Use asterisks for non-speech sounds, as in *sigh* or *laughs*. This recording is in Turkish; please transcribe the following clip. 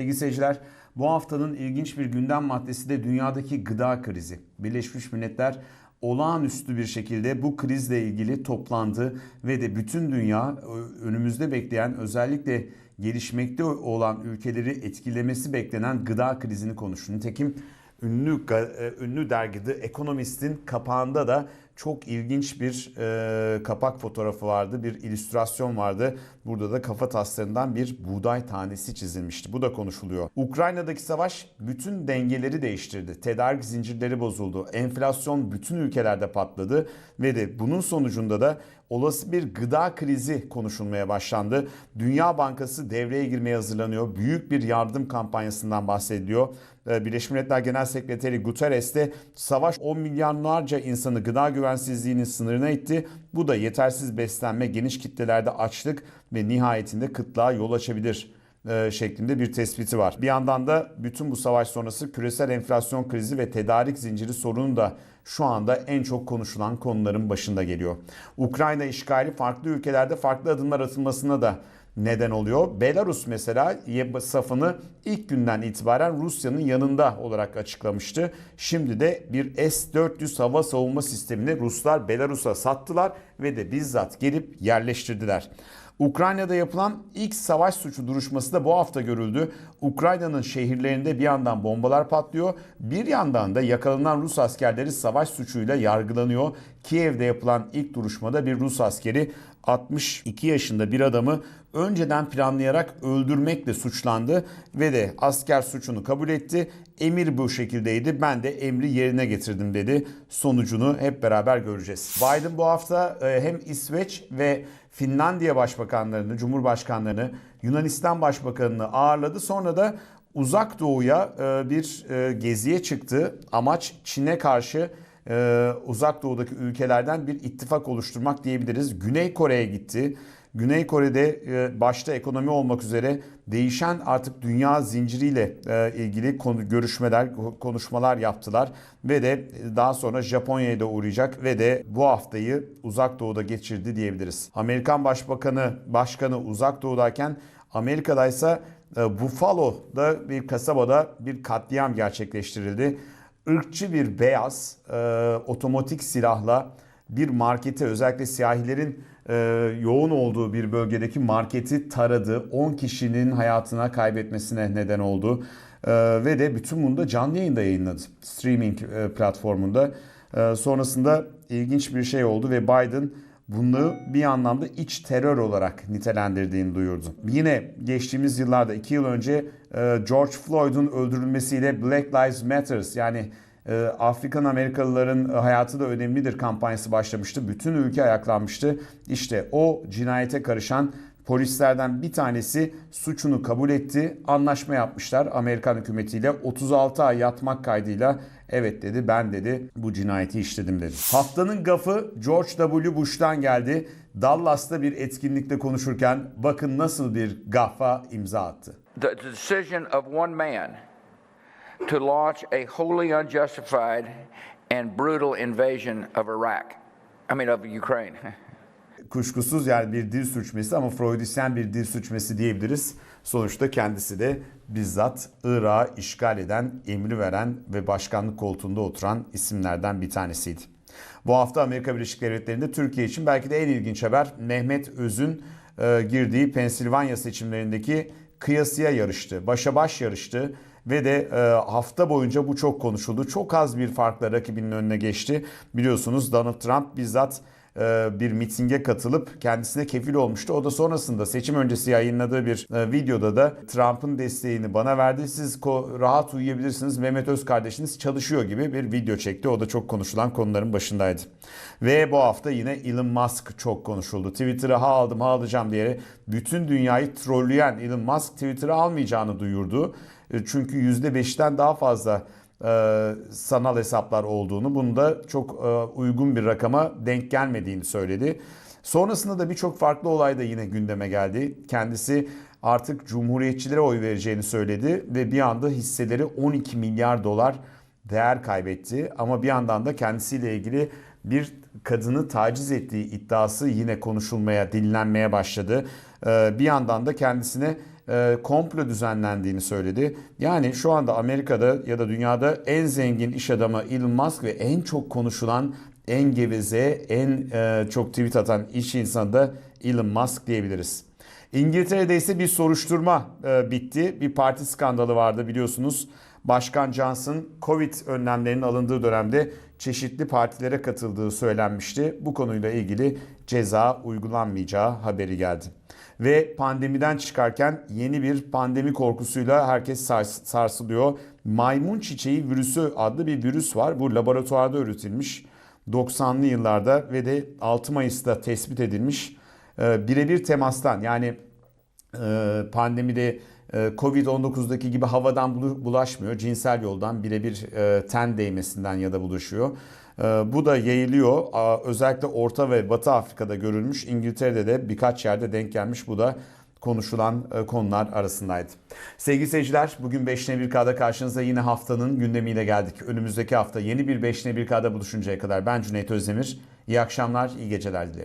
Sevgili seyirciler, bu haftanın ilginç bir gündem maddesi de dünyadaki gıda krizi. Birleşmiş Milletler olağanüstü bir şekilde bu krizle ilgili toplandı ve de bütün dünya önümüzde bekleyen özellikle gelişmekte olan ülkeleri etkilemesi beklenen gıda krizini konuştu. Nitekim ünlü ga- ünlü dergi The Economist'in kapağında da çok ilginç bir e, kapak fotoğrafı vardı, bir illüstrasyon vardı. Burada da kafa taslarından bir buğday tanesi çizilmişti. Bu da konuşuluyor. Ukrayna'daki savaş bütün dengeleri değiştirdi. Tedarik zincirleri bozuldu. Enflasyon bütün ülkelerde patladı ve de bunun sonucunda da olası bir gıda krizi konuşulmaya başlandı. Dünya Bankası devreye girmeye hazırlanıyor. Büyük bir yardım kampanyasından bahsediliyor. Ee, Birleşmiş Milletler Genel Sekreteri Guterres de savaş 10 milyonlarca insanı gıda güvensizliğinin sınırına itti. Bu da yetersiz beslenme, geniş kitlelerde açlık ve nihayetinde kıtlığa yol açabilir şeklinde bir tespiti var. Bir yandan da bütün bu savaş sonrası küresel enflasyon krizi ve tedarik zinciri sorunu da şu anda en çok konuşulan konuların başında geliyor. Ukrayna işgali farklı ülkelerde farklı adımlar atılmasına da neden oluyor. Belarus mesela safını ilk günden itibaren Rusya'nın yanında olarak açıklamıştı. Şimdi de bir S-400 hava savunma sistemini Ruslar Belarus'a sattılar ve de bizzat gelip yerleştirdiler. Ukrayna'da yapılan ilk savaş suçu duruşması da bu hafta görüldü. Ukrayna'nın şehirlerinde bir yandan bombalar patlıyor, bir yandan da yakalanan Rus askerleri savaş suçuyla yargılanıyor. Kiev'de yapılan ilk duruşmada bir Rus askeri 62 yaşında bir adamı önceden planlayarak öldürmekle suçlandı ve de asker suçunu kabul etti. Emir bu şekildeydi. Ben de emri yerine getirdim dedi. Sonucunu hep beraber göreceğiz. Biden bu hafta e, hem İsveç ve Finlandiya başbakanlarını, cumhurbaşkanlarını, Yunanistan başbakanını ağırladı. Sonra da Uzak Doğu'ya e, bir e, geziye çıktı. Amaç Çin'e karşı uzak doğudaki ülkelerden bir ittifak oluşturmak diyebiliriz. Güney Kore'ye gitti. Güney Kore'de başta ekonomi olmak üzere değişen artık dünya zinciriyle ilgili konu, görüşmeler, konuşmalar yaptılar ve de daha sonra Japonya'ya da uğrayacak ve de bu haftayı uzak doğuda geçirdi diyebiliriz. Amerikan Başbakanı, Başkanı uzak doğudayken Amerika'daysa Buffalo'da bir kasabada bir katliam gerçekleştirildi ırkçı bir beyaz e, otomatik silahla bir markete özellikle siyahilerin e, yoğun olduğu bir bölgedeki marketi taradı. 10 kişinin hayatına kaybetmesine neden oldu. E, ve de bütün bunu da canlı yayında yayınladı. Streaming e, platformunda. E, sonrasında ilginç bir şey oldu ve Biden bunu bir anlamda iç terör olarak nitelendirdiğini duyurdu. Yine geçtiğimiz yıllarda 2 yıl önce e, George Floyd'un öldürülmesiyle Black Lives Matter yani Afrikan Amerikalıların hayatı da önemlidir kampanyası başlamıştı. Bütün ülke ayaklanmıştı. İşte o cinayete karışan polislerden bir tanesi suçunu kabul etti. Anlaşma yapmışlar Amerikan hükümetiyle 36 ay yatmak kaydıyla evet dedi ben dedi bu cinayeti işledim dedi. Haftanın gafı George W. Bush'tan geldi. Dallas'ta bir etkinlikte konuşurken bakın nasıl bir gafa imza attı. The decision of one man to launch a wholly unjustified and brutal invasion of Iraq. I mean of Ukraine. *laughs* kuşkusuz yani bir dil suçması ama Freudisyen bir dil suçması diyebiliriz. Sonuçta kendisi de bizzat Irak'ı işgal eden, emri veren ve başkanlık koltuğunda oturan isimlerden bir tanesiydi. Bu hafta Amerika Birleşik Devletleri'nde Türkiye için belki de en ilginç haber Mehmet Öz'ün e, girdiği Pensilvanya seçimlerindeki kıyasıya yarıştı. Başa baş yarıştı ve de e, hafta boyunca bu çok konuşuldu. Çok az bir farkla rakibinin önüne geçti. Biliyorsunuz Donald Trump bizzat bir mitinge katılıp kendisine kefil olmuştu. O da sonrasında seçim öncesi yayınladığı bir e, videoda da Trump'ın desteğini bana verdi. Siz rahat uyuyabilirsiniz. Mehmet Öz kardeşiniz çalışıyor gibi bir video çekti. O da çok konuşulan konuların başındaydı. Ve bu hafta yine Elon Musk çok konuşuldu. Twitter'ı ha aldım ha alacağım diye bütün dünyayı trolleyen Elon Musk Twitter'ı almayacağını duyurdu. E, çünkü %5'ten daha fazla e, sanal hesaplar olduğunu, bunu da çok e, uygun bir rakama denk gelmediğini söyledi. Sonrasında da birçok farklı olay da yine gündeme geldi. Kendisi artık cumhuriyetçilere oy vereceğini söyledi ve bir anda hisseleri 12 milyar dolar değer kaybetti. Ama bir yandan da kendisiyle ilgili bir kadını taciz ettiği iddiası yine konuşulmaya, dinlenmeye başladı. Bir yandan da kendisine e, komplo düzenlendiğini söyledi. Yani şu anda Amerika'da ya da dünyada en zengin iş adamı Elon Musk ve en çok konuşulan, en geveze, en e, çok tweet atan iş insanı da Elon Musk diyebiliriz. İngiltere'de ise bir soruşturma e, bitti. Bir parti skandalı vardı biliyorsunuz. Başkan Johnson Covid önlemlerinin alındığı dönemde çeşitli partilere katıldığı söylenmişti. Bu konuyla ilgili ceza uygulanmayacağı haberi geldi. Ve pandemiden çıkarken yeni bir pandemi korkusuyla herkes sars- sarsılıyor. Maymun çiçeği virüsü adlı bir virüs var. Bu laboratuvarda üretilmiş 90'lı yıllarda ve de 6 Mayıs'ta tespit edilmiş. Ee, Birebir temastan yani e, pandemide Covid-19'daki gibi havadan bulaşmıyor. Cinsel yoldan birebir e, ten değmesinden ya da bulaşıyor. E, Bu da yayılıyor. Özellikle Orta ve Batı Afrika'da görülmüş. İngiltere'de de birkaç yerde denk gelmiş. Bu da konuşulan e, konular arasındaydı. Sevgili seyirciler bugün 5'ne 1K'da karşınıza yine haftanın gündemiyle geldik. Önümüzdeki hafta yeni bir 5'ne 1K'da buluşuncaya kadar ben Cüneyt Özdemir. İyi akşamlar, iyi geceler dilerim.